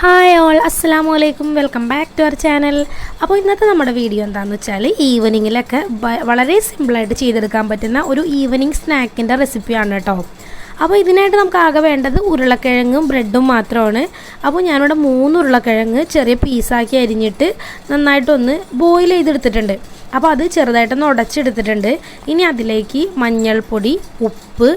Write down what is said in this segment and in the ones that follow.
Hi all അസ്സലാമു അലൈക്കും welcome back to our channel അപ്പോൾ ഇന്നത്തെ നമ്മുടെ വീഡിയോ എന്താണെന്ന് വെച്ചാൽ ഈവനിങ്ങിലൊക്കെ വളരെ സിമ്പിളായിട്ട് ചെയ്തെടുക്കാൻ പറ്റുന്ന ഒരു ഈവനിങ് സ്നാക്കിന്റെ റെസിപ്പിയാണ് കേട്ടോ അപ്പോൾ ഇതിനായിട്ട് നമുക്ക് ആകെ വേണ്ടത് ഉരുളക്കിഴങ്ങും ബ്രെഡും മാത്രമാണ്. അപ്പോൾ ഞാനിവിടെ മൂന്ന് ഉരുളക്കിഴങ്ങ് ചെറിയ പീസാക്കി അരിഞ്ഞിട്ട് നന്നായിട്ടൊന്ന് ബോയിൽ ചെയ്തെടുത്തിട്ടുണ്ട്. അപ്പോൾ അത് ചെറുതായിട്ടൊന്ന് ഉടച്ചെടുത്തിട്ടുണ്ട്. ഇനി അതിലേക്ക് മഞ്ഞൾപ്പൊടി ഉപ്പ്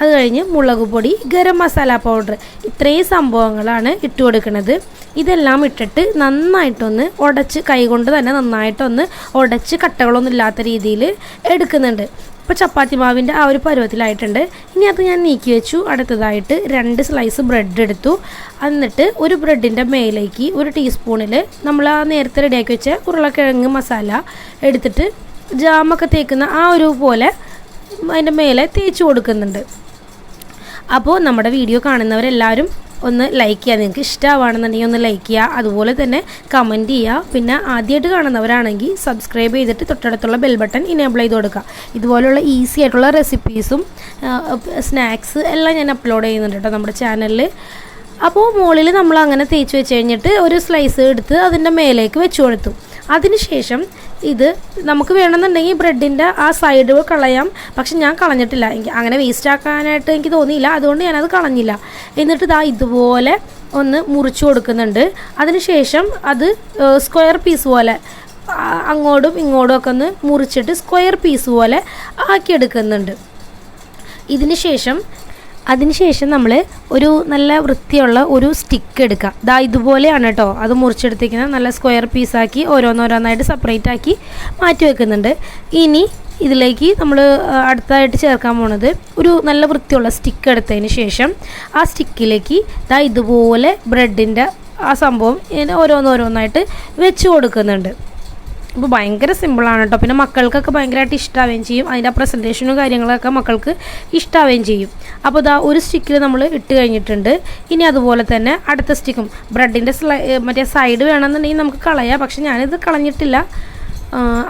അത് കഴിഞ്ഞ് മുളക് പൊടി ഗരം മസാല പൗഡർ ഇത്രയും സംഭവങ്ങളാണ് ഇട്ട് കൊടുക്കുന്നത്. ഇതെല്ലാം ഇട്ടിട്ട് നന്നായിട്ടൊന്ന് ഉടച്ച് കൈകൊണ്ട് തന്നെ നന്നായിട്ടൊന്ന് ഉടച്ച് കട്ടകളൊന്നും ഇല്ലാത്ത രീതിയിൽ എടുക്കുന്നുണ്ട്. ഇപ്പോൾ ചപ്പാത്തി മാവിന്റെ ആ ഒരു പരുവത്തിലായിട്ടുണ്ട്. ഇനി അത് ഞാൻ നീക്കി വെച്ചു. അടുത്തതായിട്ട് രണ്ട് സ്ലൈസ് ബ്രെഡ് എടുത്തു. എന്നിട്ട് ഒരു ബ്രെഡിന്റെ മേലേക്ക് ഒരു ടീസ്പൂണിൽ നമ്മൾ ആ നേരത്തെ റെഡിയാക്കി വെച്ച ഉരുളക്കിഴങ്ങ് മസാല എടുത്തിട്ട് ജാമൊക്കെ തേക്കുന്ന ആ ഒരു പോലെ അതിന്റെ മേലെ തേച്ച് കൊടുക്കുന്നുണ്ട്. അപ്പോൾ നമ്മുടെ വീഡിയോ കാണുന്നവരെല്ലാവരും ഒന്ന് ലൈക്ക് ചെയ്യുക നിങ്ങൾക്ക് ഇഷ്ടമാണെന്നുണ്ടെങ്കിൽ ഒന്ന് ലൈക്ക് ചെയ്യുക അതുപോലെ തന്നെ കമന്റ് ചെയ്യുക പിന്നെ ആദ്യമായിട്ട് കാണുന്നവരാണെങ്കിൽ സബ്സ്ക്രൈബ് ചെയ്തിട്ട് തൊട്ടടുത്തുള്ള ബെൽ ബട്ടൺ ഇനേബിൾ ചെയ്ത് കൊടുക്കുക. ഇതുപോലുള്ള ഈസി ആയിട്ടുള്ള റെസിപ്പീസും സ്നാക്സ് എല്ലാം ഞാൻ അപ്ലോഡ് ചെയ്യുന്നുണ്ട് കേട്ടോ നമ്മുടെ ചാനലിൽ അപ്പോൾ മുകളിൽ നമ്മൾ അങ്ങനെ തേച്ച് വെച്ച് കഴിഞ്ഞിട്ട് ഒരു സ്ലൈസ് എടുത്ത് അതിന്റെ മേലേക്ക് വെച്ച് കൊടുത്തു. അതിനുശേഷം ഇത് നമുക്ക് വേണമെന്നുണ്ടെങ്കിൽ ബ്രെഡിന്റെ ആ സൈഡ് കളയാം. പക്ഷെ ഞാൻ കളഞ്ഞിട്ടില്ല. എനിക്ക് അങ്ങനെ വേസ്റ്റ് ആക്കാനായിട്ട് എനിക്ക് തോന്നിയില്ല. അതുകൊണ്ട് ഞാനത് കളഞ്ഞില്ല. എന്നിട്ട് ഇതാ ഇതുപോലെ ഒന്ന് മുറിച്ചു കൊടുക്കുന്നുണ്ട്. അതിനുശേഷം അത് സ്ക്വയർ പീസ് പോലെ അങ്ങോട്ടും ഇങ്ങോട്ടും ഒക്കെ ഒന്ന് മുറിച്ചിട്ട് സ്ക്വയർ പീസ് പോലെ ആക്കിയെടുക്കുന്നുണ്ട്. ഇതിന് ശേഷം അതിനുശേഷം നമ്മൾ ഒരു നല്ല വൃത്തിയുള്ള ഒരു സ്റ്റിക്ക് എടുക്കുക ദാ ഇതുപോലെയാണ് കേട്ടോ അത് മുറിച്ചെടുത്തിരിക്കുന്നത്. നല്ല സ്ക്വയർ പീസാക്കി ഓരോന്നോരോന്നായിട്ട് സെപ്പറേറ്റ് ആക്കി മാറ്റി വെക്കുന്നുണ്ട്. ഇനി ഇതിലേക്ക് നമ്മൾ അടുത്തായിട്ട് ചേർക്കാൻ പോണത് ഒരു നല്ല വൃത്തിയുള്ള സ്റ്റിക്ക് എടുത്തതിന് ശേഷം ആ സ്റ്റിക്കിലേക്ക് ദാ ഇതുപോലെ ബ്രെഡിന്റെ ആ സംഭവം ഇങ്ങനെ ഓരോന്നോരോന്നായിട്ട് വെച്ച് കൊടുക്കുന്നുണ്ട്. അപ്പോൾ ഭയങ്കര സിമ്പിളാണ് കേട്ടോ പിന്നെ മക്കൾക്കൊക്കെ ഭയങ്കരമായിട്ട് ഇഷ്ടാവുകയും ചെയ്യും. അതിന്റെ പ്രസന്റേഷനും കാര്യങ്ങളൊക്കെ മക്കൾക്ക് ഇഷ്ടാവുകയും ചെയ്യും. അപ്പോൾ ഇതാ ഒരു സ്റ്റിക്കിൽ നമ്മൾ ഇട്ട് കഴിഞ്ഞിട്ടുണ്ട്. ഇനി അതുപോലെ തന്നെ അടുത്ത സ്റ്റിക്കും ബ്രെഡിന്റെ സ്ലൈ മറ്റേ സൈഡ് വേണമെന്നുണ്ടെങ്കിൽ നമുക്ക് കളയാം. പക്ഷെ ഞാനിത് കളഞ്ഞിട്ടില്ല.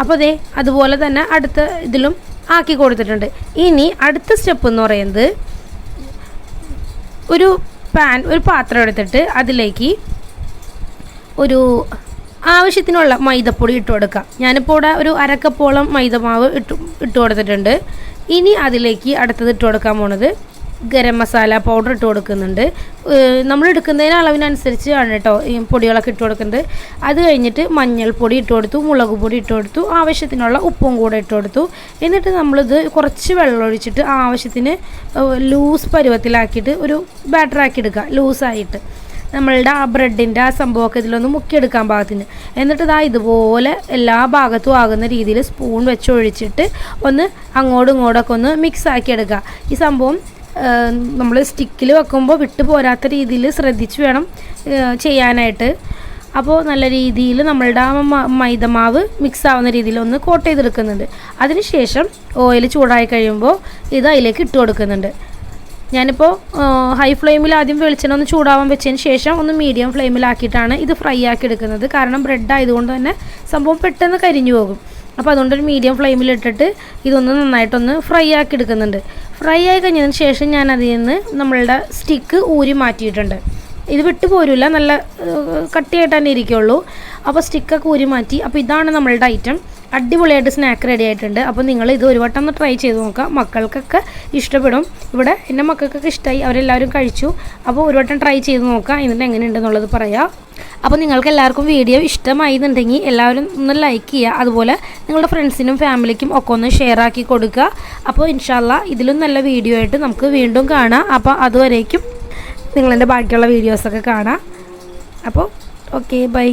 അപ്പോൾ അതെ അതുപോലെ തന്നെ അടുത്ത ഇതിലും ആക്കി കൊടുത്തിട്ടുണ്ട്. ഇനി അടുത്ത സ്റ്റെപ്പ് എന്ന് പറയുന്നത് ഒരു പാൻ ഒരു പാത്രം എടുത്തിട്ട് അതിലേക്ക് ഒരു ആവശ്യത്തിനുള്ള മൈദപ്പൊടി ഇട്ട് കൊടുക്കാം. ഞാനിപ്പോൾ ഇവിടെ ഒരു അരക്കപ്പോളം മൈദമാവ് ഇട്ട് ഇട്ട് കൊടുത്തിട്ടുണ്ട്. ഇനി അതിലേക്ക് അടുത്തത് ഇട്ട് കൊടുക്കാൻ പോണത് ഗരം മസാല പൗഡർ ഇട്ട് കൊടുക്കുന്നുണ്ട്. നമ്മൾ എടുക്കുന്നതിന് അളവിനനുസരിച്ച് ആണ് കേട്ടോ ഈ പൊടികളൊക്കെ ഇട്ട് കൊടുക്കുന്നത്. അത് കഴിഞ്ഞിട്ട് മഞ്ഞൾപ്പൊടി ഇട്ട് കൊടുത്തു മുളക് പൊടി ഇട്ട് കൊടുത്തു ആവശ്യത്തിനുള്ള ഉപ്പും കൂടെ ഇട്ട് കൊടുത്തു. എന്നിട്ട് നമ്മളിത് കുറച്ച് വെള്ളം ഒഴിച്ചിട്ട് ആവശ്യത്തിന് ലൂസ് പരുവത്തിലാക്കിയിട്ട് ഒരു ബാറ്ററാക്കി എടുക്കുക ലൂസായിട്ട്. നമ്മളുടെ ആ ബ്രെഡിന്റെ ആ സംഭവമൊക്കെ ഇതിലൊന്ന് മുക്കിയെടുക്കാൻ പാകത്തിന്. എന്നിട്ട് ഇതാ ഇതുപോലെ എല്ലാ ഭാഗത്തും ആകുന്ന രീതിയിൽ സ്പൂൺ വെച്ച് ഒഴിച്ചിട്ട് ഒന്ന് അങ്ങോട്ടും ഇങ്ങോട്ടൊക്കെ ഒന്ന് മിക്സ് ആക്കി എടുക്കുക ഈ സംഭവം നമ്മൾ സ്റ്റിക്കിൽ വെക്കുമ്പോൾ വിട്ടു പോരാത്ത രീതിയിൽ ശ്രദ്ധിച്ച് വേണം ചെയ്യാനായിട്ട്. അപ്പോൾ നല്ല രീതിയിൽ നമ്മളുടെ ആ മൈദമാവ് മിക്സ് ആവുന്ന രീതിയിൽ ഒന്ന് കോട്ട് ചെയ്തെടുക്കുന്നുണ്ട്. അതിനുശേഷം ഓയിൽ ചൂടായി കഴിയുമ്പോൾ ഇത് അതിലേക്ക് ഇട്ട് കൊടുക്കുന്നുണ്ട്. ഞാനിപ്പോൾ ഹൈ ഫ്ലെയിമിൽ ആദ്യം വെളിച്ചെണ്ണ ഒന്ന് ചൂടാവാൻ വെച്ചതിന് ശേഷം ഒന്ന് മീഡിയം ഫ്ലെയിമിലാക്കിയിട്ടാണ് ഇത് ഫ്രൈ ആക്കി എടുക്കുന്നത്. കാരണം ബ്രെഡ് ആയതുകൊണ്ട് തന്നെ സംഭവം പെട്ടെന്ന് കരിഞ്ഞു പോകും. അപ്പോൾ അതുകൊണ്ടൊരു മീഡിയം ഫ്ലെയിമിൽ ഇട്ടിട്ട് ഇതൊന്ന് നന്നായിട്ടൊന്ന് ഫ്രൈ ആക്കി എടുക്കുന്നുണ്ട്. ഫ്രൈ ആയി കഴിഞ്ഞതിന് ശേഷം ഞാൻ അതിൽ നിന്ന് നമ്മളുടെ സ്റ്റിക്ക് ഊരി മാറ്റിയിട്ടുണ്ട്. ഇത് വിട്ടു പോരില്ല നല്ല കട്ടിയായിട്ട് തന്നെ ഇരിക്കുള്ളൂ. അപ്പോൾ സ്റ്റിക്കൊക്കെ ഊരി മാറ്റി അപ്പോൾ ഇതാണ് നമ്മളുടെ ഐറ്റം അടിപൊളിയായിട്ട് സ്നാക്ക് റെഡി ആയിട്ടുണ്ട്. അപ്പോൾ നിങ്ങൾ ഇത് ഒരു വട്ടം ഒന്ന് ട്രൈ ചെയ്ത് നോക്കാം മക്കൾക്കൊക്കെ ഇഷ്ടപ്പെടും. ഇവിടെ എന്റെ മക്കൾക്കൊക്കെ ഇഷ്ടമായി അവരെല്ലാവരും കഴിച്ചു. അപ്പോൾ ഒരു വട്ടം ട്രൈ ചെയ്ത് നോക്കാം എന്നിട്ട് എങ്ങനെയുണ്ടെന്നുള്ളത് പറയാം. അപ്പോൾ നിങ്ങൾക്ക് എല്ലാവർക്കും വീഡിയോ ഇഷ്ടമായി എന്നുണ്ടെങ്കിൽ എല്ലാവരും ഒന്ന് ലൈക്ക് ചെയ്യുക. അതുപോലെ നിങ്ങളുടെ ഫ്രണ്ട്സിനും ഫാമിലിക്കും ഒക്കെ ഒന്ന് ഷെയർ ആക്കി കൊടുക്കുക. അപ്പോൾ ഇൻഷാല്ല ഇതിലും നല്ല വീഡിയോ ആയിട്ട് നമുക്ക് വീണ്ടും കാണാം. അപ്പോൾ അതുവരേക്കും നിങ്ങളെന്റെ ബാക്കിയുള്ള വീഡിയോസൊക്കെ കാണാം. അപ്പോൾ ഓക്കെ ബൈ